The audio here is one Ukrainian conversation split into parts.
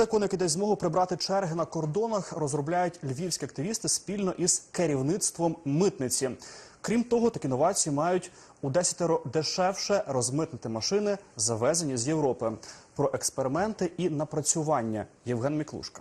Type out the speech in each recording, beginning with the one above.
Закон, який дасть змогу прибрати черги на кордонах, розробляють львівські активісти спільно із керівництвом митниці. Крім того, такі новації мають у десятеро дешевше розмитнити машини, завезені з Європи. Про експерименти і напрацювання Євген Міклушка.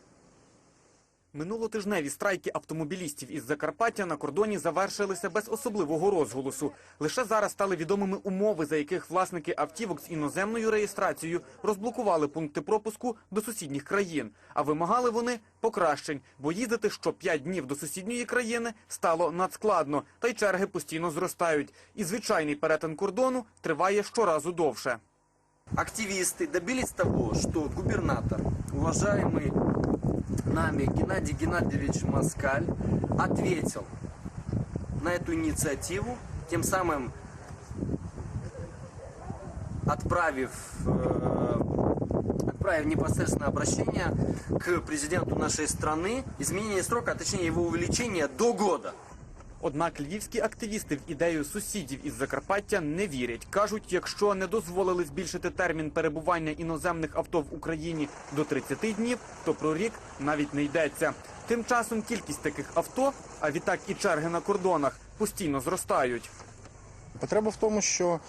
Минулотижневі страйки автомобілістів із Закарпаття на кордоні завершилися без особливого розголосу. Лише зараз стали відомими умови, за яких власники автівок з іноземною реєстрацією розблокували пункти пропуску до сусідніх країн. А вимагали вони покращень, бо їздити що 5 днів до сусідньої країни стало надскладно, та й черги постійно зростають. І звичайний перетин кордону триває щоразу довше. Активисты добились того, что губернатор, уважаемый нами Геннадий Геннадьевич Москаль, ответил на эту инициативу, тем самым отправив, э, отправив непосредственно обращение к президенту нашей страны, изменение срока, а точнее его увеличение до года. Однак львівські активісти в ідею сусідів із Закарпаття не вірять. Кажуть, якщо не дозволили збільшити термін перебування іноземних авто в Україні до 30 днів, то про рік навіть не йдеться. Тим часом кількість таких авто, а відтак і черги на кордонах, постійно зростають. Потреба в тому, що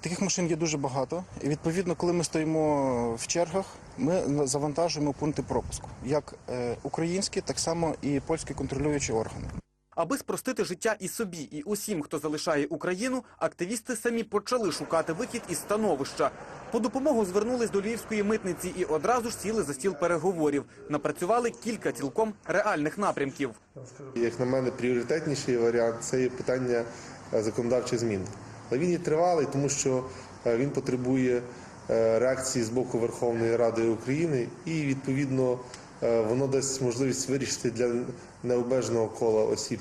таких машин є дуже багато, і відповідно, коли ми стоїмо в чергах, ми завантажуємо пункти пропуску, як е, українські, так само і польські контролюючі органи. Аби спростити життя і собі, і усім, хто залишає Україну, активісти самі почали шукати вихід із становища. По допомогу звернулись до львівської митниці і одразу ж сіли за стіл переговорів. Напрацювали кілька цілком реальних напрямків. Як на мене, пріоритетніший варіант це є питання е, законодавчих змін. Але він є тривалий, тому що е, він потребує е, реакції з боку Верховної Ради України, і відповідно е, воно дасть можливість вирішити для необмеженого кола осіб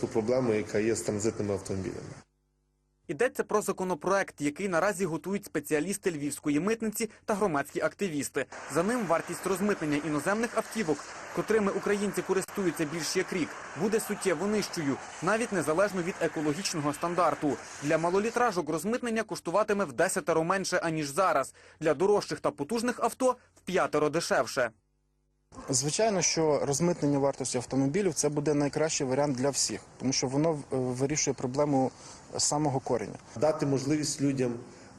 ту проблему, яка є з транзитними автомобілями. Йдеться про законопроект, який наразі готують спеціалісти львівської митниці та громадські активісти. За ним вартість розмитнення іноземних автівок, котрими українці користуються більш як рік, буде суттєво нижчою, навіть незалежно від екологічного стандарту. Для малолітражок розмитнення коштуватиме в десятеро менше аніж зараз. Для дорожчих та потужних авто в п'ятеро дешевше. Звичайно, що розмитнення вартості автомобілів це буде найкращий варіант для всіх, тому що воно е, вирішує проблему самого кореня. Дати можливість людям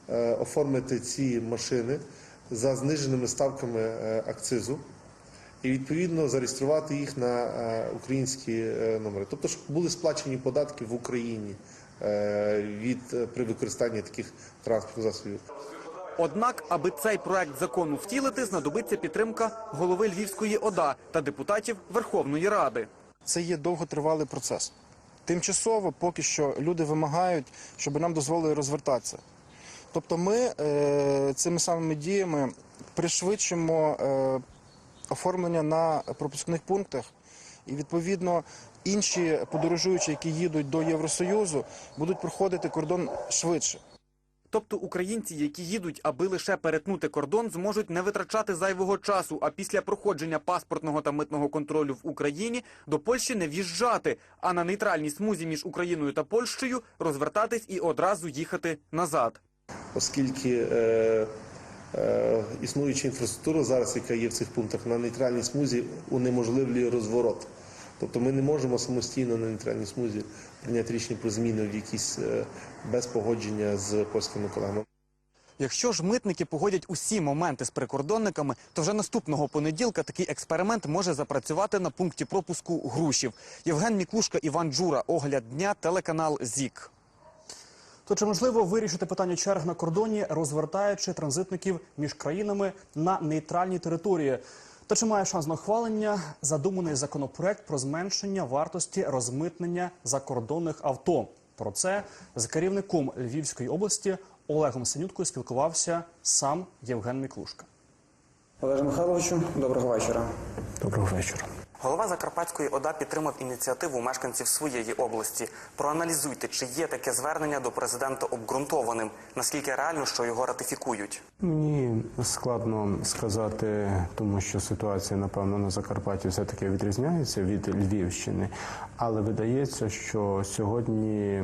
е, оформити ці машини за зниженими ставками е, акцизу і відповідно зареєструвати їх на е, українські е, номери. Тобто, щоб були сплачені податки в Україні е, від е, при використанні таких транспортних засобів. Однак, аби цей проект закону втілити, знадобиться підтримка голови Львівської ОДА та депутатів Верховної Ради. Це є довготривалий процес. Тимчасово поки що люди вимагають, щоб нам дозволили розвертатися. Тобто ми е, цими самими діями пришвидшимо е, оформлення на пропускних пунктах, і відповідно інші подорожуючі, які їдуть до Євросоюзу, будуть проходити кордон швидше. Тобто українці, які їдуть, аби лише перетнути кордон, зможуть не витрачати зайвого часу, а після проходження паспортного та митного контролю в Україні до Польщі не в'їжджати, а на нейтральній смузі між Україною та Польщею розвертатись і одразу їхати назад. оскільки е, е, існуюча інфраструктура зараз, яка є в цих пунктах на нейтральній смузі, унеможливлює розворот. Тобто ми не можемо самостійно на нейтральній смузі прийняти рішення про зміни в якісь е, без погодження з польськими колегами. Якщо ж митники погодять усі моменти з прикордонниками, то вже наступного понеділка такий експеримент може запрацювати на пункті пропуску Грушів. Євген Міклушка, Іван Джура, огляд дня, телеканал ЗІК. То чи можливо вирішити питання черг на кордоні, розвертаючи транзитників між країнами на нейтральній території? Та чи має шанс на ухвалення задуманий законопроект про зменшення вартості розмитнення закордонних авто? Про це з керівником Львівської області Олегом Синюткою спілкувався сам Євген Міклушка. Олеже Михайловичу, доброго вечора. Доброго вечора. Голова Закарпатської ОДА підтримав ініціативу мешканців своєї області. Проаналізуйте, чи є таке звернення до президента обґрунтованим, наскільки реально, що його ратифікують. Мені складно сказати, тому що ситуація, напевно, на Закарпатті все-таки відрізняється від Львівщини, але видається, що сьогодні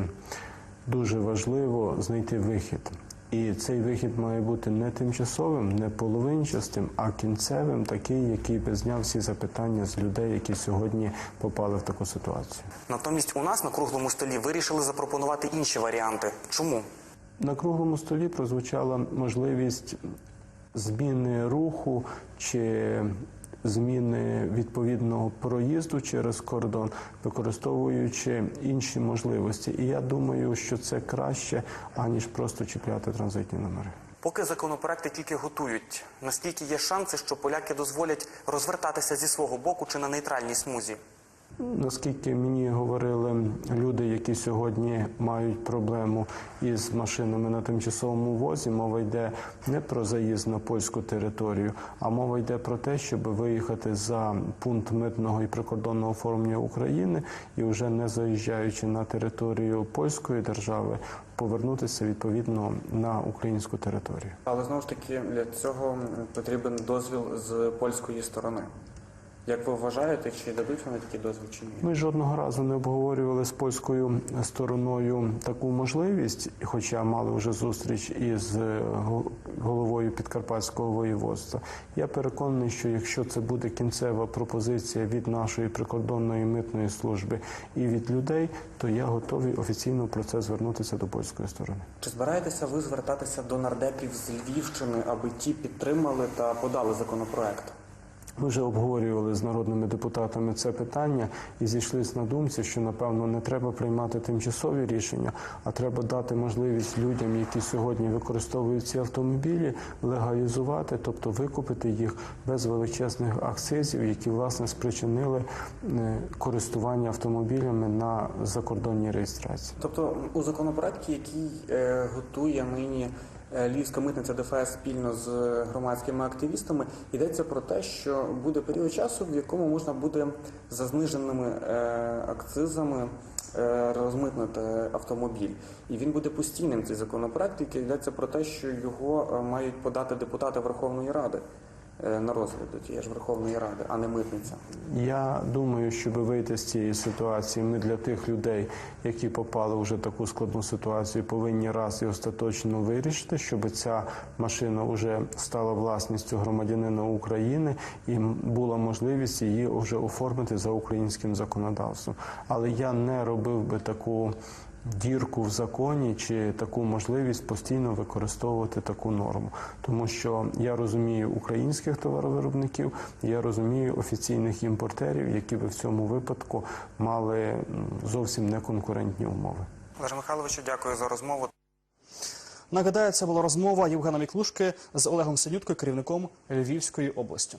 дуже важливо знайти вихід І цей вихід має бути не тимчасовим, не половинчастим, а кінцевим, такий, який би зняв всі запитання з людей, які сьогодні попали в таку ситуацію. Натомість у нас на круглому столі вирішили запропонувати інші варіанти. Чому? На круглому столі прозвучала можливість зміни руху чи зміни відповідного проїзду через кордон, використовуючи інші можливості. І я думаю, що це краще, аніж просто чіпляти транзитні номери. Поки законопроекти тільки готують, наскільки є шанси, що поляки дозволять розвертатися зі свого боку чи на нейтральній смузі? Наскільки мені говорили люди, які сьогодні мають проблему із машинами на тимчасовому возі, мова йде не про заїзд на польську територію, а мова йде про те, щоб виїхати за пункт митного і прикордонного оформлення України і вже не заїжджаючи на територію польської держави, повернутися відповідно на українську територію. Але знову ж таки для цього потрібен дозвіл з польської сторони. Як ви вважаєте, чи дадуть вони такий дозвіл чи ні? Ми жодного разу не обговорювали з польською стороною таку можливість, хоча мали вже зустріч із е, головою підкарпатського воєводства. Я переконаний, що якщо це буде кінцева пропозиція від нашої прикордонної митної служби і від людей, то я готовий офіційно про це звернутися до польської сторони. Чи збираєтеся ви звертатися до нардепів з Львівщини, аби ті підтримали та подали законопроект? Ми вже обговорювали з народними депутатами це питання і зійшлися на думці, що напевно не треба приймати тимчасові рішення, а треба дати можливість людям, які сьогодні використовують ці автомобілі, легалізувати, тобто викупити їх без величезних акцизів, які власне спричинили е, користування автомобілями на закордонній реєстрації. Тобто у законопроекті, який е, готує нині Львівська митниця ДФС спільно з громадськими активістами, йдеться про те, що буде період часу, в якому можна буде за зниженими е, акцизами е, розмитнити автомобіль, і він буде постійним. Цей законопроект, який йдеться про те, що його е, мають подати депутати Верховної Ради е, на розгляд до тієї ж Верховної Ради, а не митниця. Я думаю, щоб вийти з цієї ситуації, ми для тих людей, які попали вже в таку складну ситуацію, повинні раз і остаточно вирішити, щоб ця машина вже стала власністю громадянина України і була можливість її вже оформити за українським законодавством. Але я не робив би таку. Дірку в законі чи таку можливість постійно використовувати таку норму, тому що я розумію українських товаровиробників, я розумію офіційних імпортерів, які би в цьому випадку мали зовсім неконкурентні умови. Олеже Михайловичу, дякую за розмову. Нагадаю, це була розмова Євгена Міклушки з Олегом Синюткою, керівником Львівської області.